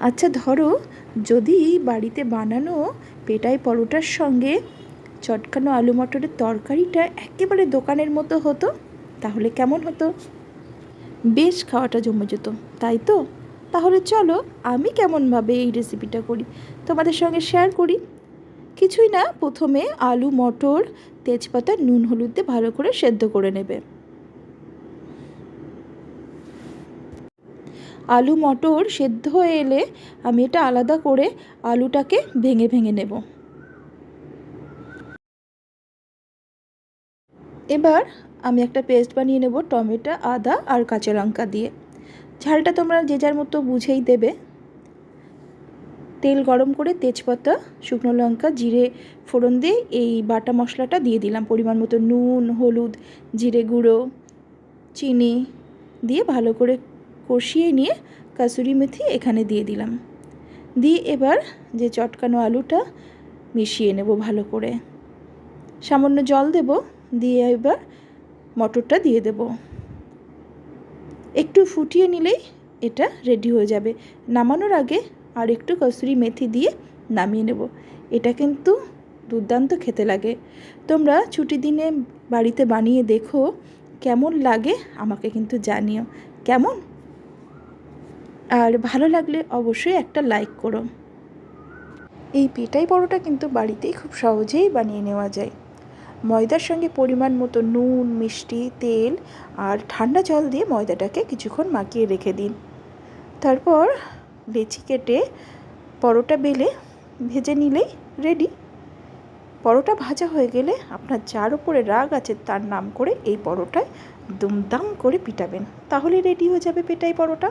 আচ্ছা ধরো, যদি বাড়িতে বানানো পেটাই পরোটার সঙ্গে চটকানো আলু মটরের তরকারিটা একেবারে দোকানের মতো হতো, তাহলে কেমন হতো? বেশ খাওয়াটা জমে যেত, তাই তো? তাহলে চলো, আমি কেমনভাবে এই রেসিপিটা করি? তোমাদের সঙ্গে শেয়ার করি। কিছুই না, প্রথমে আলু, মটর, তেজপাতা, নুন, হলুদ দিয়ে ভালো করে সেদ্ধ করে নেবে। আলু, মটর সেদ্ধ হয়ে এলে আমি এটা আলাদা করে আলুটাকে ভেঙে ভেঙে নেব। এবার আমি একটা পেস্ট বানিয়ে নেব টমেটো, আদা আর কাঁচা লঙ্কা দিয়ে। ঝালটা তোমরা যে যার মতো বুঝেই দেবে। তেল গরম করে তেজপাতা, শুকনো লঙ্কা, জিরে ফোড়ন দিয়ে এই বাটা মশলাটা দিয়ে দিলাম। পরিমাণ মতো নুন, হলুদ, জিরে গুঁড়ো, চিনি দিয়ে ভালো করে কষিয়ে নিয়ে কাসুরি মেথি এখানে দিয়ে দিলাম। দিয়ে এবার যে চটকানো আলুটা মিশিয়ে নেব ভালো করে। সামান্য জল দেব, দিয়ে এবার মটরটা দিয়ে দেব। একটু ফুটিয়ে নিলেই এটা রেডি হয়ে যাবে। নামানোর আগে আর একটু কসুরি মেথি দিয়ে নামিয়ে নেব। এটা কিন্তু দুর্দান্ত খেতে লাগে। তোমরা ছুটি দিনে বাড়িতে বানিয়ে দেখো, কেমন লাগে আমাকে কিন্তু জানিও। কেমন? আর ভালো লাগলে অবশ্যই একটা লাইক করো। এই পেটাই পরোটা কিন্তু বাড়িতেই খুব সহজেই বানিয়ে নেওয়া যায়। ময়দার সঙ্গে পরিমাণ মতো নুন, মিষ্টি, তেল আর ঠান্ডা জল দিয়ে ময়দাটাকে কিছুক্ষণ মাখিয়ে রেখে দিন। তারপর লেচি কেটে পরোটা বেলে ভেজে নিলেই রেডি পরোটা ভাজা হয়ে গেলে আপনার যার উপরে রাগ আছে তার নাম করে এই পরোটায় দুমদাম করে পিটাবেন। তাহলে রেডি হয়ে যাবে পেটাই পরোটা।